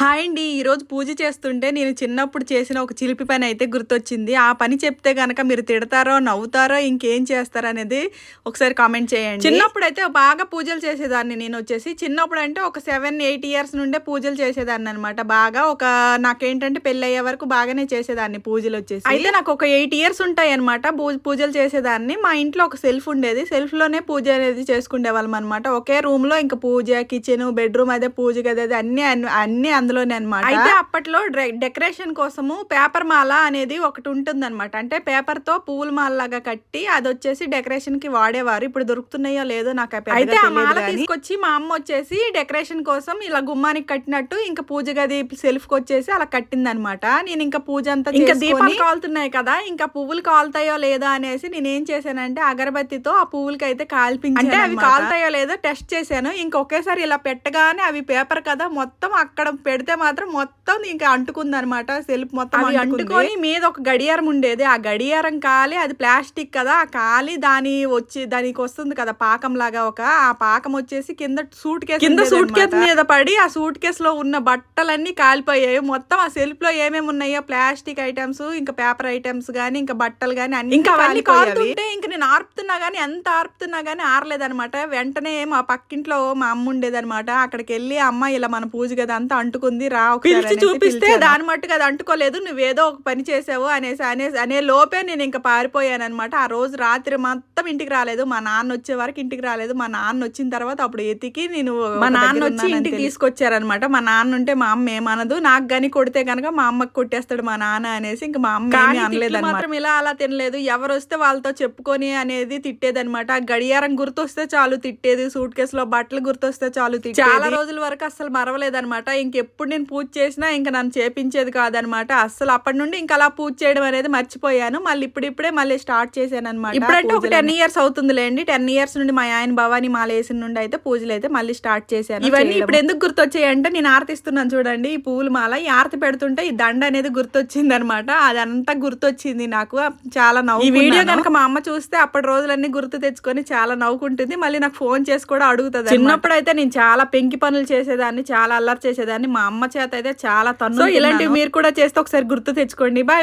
Hi అండి. ఈరోజు పూజ చేస్తుంటే నేను చిన్నప్పుడు చేసిన ఒక చిలిపి పని అయితే గుర్తొచ్చింది. ఆ పని చెప్తే కనుక మీరు తిడతారో నవ్వుతారో ఇంకేం చేస్తారో అనేది ఒకసారి కామెంట్ చేయండి. చిన్నప్పుడు అయితే బాగా పూజలు చేసేదాన్ని నేను వచ్చేసి. చిన్నప్పుడు అంటే ఒక సెవెన్ ఎయిట్ ఇయర్స్ నుండే పూజలు చేసేదాన్ని అనమాట బాగా ఒక నాకేంటంటే పెళ్ళి అయ్యే వరకు బాగానే చేసేదాన్ని పూజలు వచ్చేసి. అయితే నాకు ఒక ఎయిట్ ఇయర్స్ ఉంటాయి అనమాట పూజలు చేసేదాన్ని. మా ఇంట్లో ఒక సెల్ఫ్ ఉండేది. సెల్ఫ్లోనే పూజ అనేది చేసుకునే వాళ్ళం అనమాట ఒకే రూమ్లో ఇంకా పూజ కిచెన్ బెడ్రూమ్ అదే పూజ గది అదే అన్ని అన్ని- అన్ని అందులోనే అనమాట అయితే అప్పట్లో డెకరేషన్ కోసము పేపర్ మాల అనేది ఒకటి ఉంటుంది అనమాట అంటే పేపర్తో పువ్వుల మాల లాగా కట్టి అది వచ్చేసి డెకరేషన్కి వాడేవారు. ఇప్పుడు దొరుకుతున్నాయో లేదో నాకు అయితే ఆ మాల తీసుకొచ్చి మా అమ్మ వచ్చేసి డెకరేషన్ కోసం ఇలా గుమ్మానికి కట్టినట్టు ఇంకా పూజ గది సెల్ఫ్కి వచ్చేసి అలా కట్టింది అనమాట నేను ఇంకా పూజ అంతా ఇంకా దీపాలు కాలుతున్నాయి కదా ఇంకా పువ్వులు కాలుతాయో లేదా అనేసి నేను ఏం చేశానంటే అగరబత్తితో ఆ పువ్వులకి అయితే కాల్పించాను అంటే అవి కాలుతాయో లేదో టెస్ట్ చేశాను. ఇంకా ఒకేసారి ఇలా పెట్టగానే అవి పేపర్ కదా మొత్తం అక్కడ పెడితే మాత్రం మొత్తం ఇంకా అంటుకుంది అనమాట సెల్ఫ్ మొత్తం అంటుకొని మీద ఒక గడియారం ఉండేది. ఆ గడియారం కాలి అది ప్లాస్టిక్ కదా. ఆ కాలి దాని వచ్చి దానికి వస్తుంది కదా పాకం లాగా ఒక. ఆ పాకం వచ్చేసి కింద సూట్ కేసు కింద సూట్ కేసు మీద పడి ఆ సూట్ కేసు లో ఉన్న బట్టలన్నీ కాలిపోయాయి. మొత్తం ఆ సెల్ఫ్లో ఏమేమి ఉన్నాయో ప్లాస్టిక్ ఐటమ్స్ ఇంకా పేపర్ ఐటమ్స్ గానీ ఇంకా బట్టలు గానీ అన్ని ఇంకా అవన్నీ కాలుతుంటే ఇంకా నేను ఆర్పుతున్నా గానీ ఎంత ఆర్పుతున్నా గానీ ఆరలేదన్నమాట. వెంటనే మా పక్కింట్లో మా అమ్మ ఉండేదన్నమాట. అక్కడికి వెళ్ళి అమ్మ ఇలా మన పూజ గది అంతా అంటుకుంది. రా పిలిచి చూపిస్తే దాని మట్టుకు అది అంటుకోలేదు నువ్వేదో ఒక పని చేసావు అనేసి అనే అనే లోపే నేను ఇంకా పారిపోయాను అనమాట ఆ రోజు రాత్రి మొత్తం ఇంటికి రాలేదు. మా నాన్న వచ్చే వరకు ఇంటికి రాలేదు. మా నాన్న వచ్చిన తర్వాత అప్పుడు ఎతికి నేను మా నాన్న వచ్చి ఇంటికి తీసుకొచ్చారనమాట మా నాన్న ఉంటే మా అమ్మ ఏమనదు. నాకు గాని కొడితే కనుక మా అమ్మకి కొట్టేస్తాడు మా నాన్న అనేసి ఇంకా మా అమ్మ అనలేదు మాత్రం ఇలా అలా తినలేదు. ఎవరు వస్తే వాళ్ళతో చెప్పుకొని అనేది తిట్టేదన్నమాట. ఆ గడియారం గుర్తొస్తే చాలు తిట్టేది సూట్ కేసులో బట్టలు గుర్తొస్తే చాలు తిట్టేది. చాలా రోజుల వరకు అసలు మరవలేదన్నమాట. ఇంకెప్పుడు నేను పూజ చేసినా ఇంకా నన్ను చేపించేది కాదనమాట. అసలు అప్పటి నుండి ఇంకా అలా పూజ చేయడం అనేది మర్చిపోయాను. మళ్ళీ ఇప్పుడిప్పుడే మళ్ళీ స్టార్ట్ చేశాను అనమాట ఇప్పుడంటే ఒక టెన్ ఇయర్స్ అవుతుందిలేండి. టెన్ ఇయర్స్ నుండి మా ఆయన భవాని మాల వేసిన నుండి అయితే పూజలు అయితే మళ్ళీ స్టార్ట్ చేశాను ఇవన్నీ ఇప్పుడు ఎందుకు గుర్తొచ్చాయి అంటే నేను ఆరతిస్తున్నాను చూడండి. ఈ పువ్వుల మాల ఈ ఆరతి పెడుతుంటే ఈ దండ అనేది గుర్తొచ్చింది అనమాట అదంతా గుర్తొచ్చింది నాకు. చాలా నవ్వు ఈ వీడియో కనుక మా అమ్మ చూస్తే అప్పటి రోజులన్నీ గుర్తు తెచ్చుకొని చాలా నవ్వుకుంటుంది. మళ్ళీ నాకు ఫోన్ చేసి కూడా అడుగుతుంది చిన్నప్పుడు అయితే నేను చాలా పెంకి పనులు చేసేదాన్ని చాలా అల్లరి చేసేదాన్ని. మా అమ్మ చేత అయితే చాలా తను ఇలాంటివి మీరు కూడా చేస్తే ఒకసారి గుర్తు తెచ్చుకోండి. బాయ్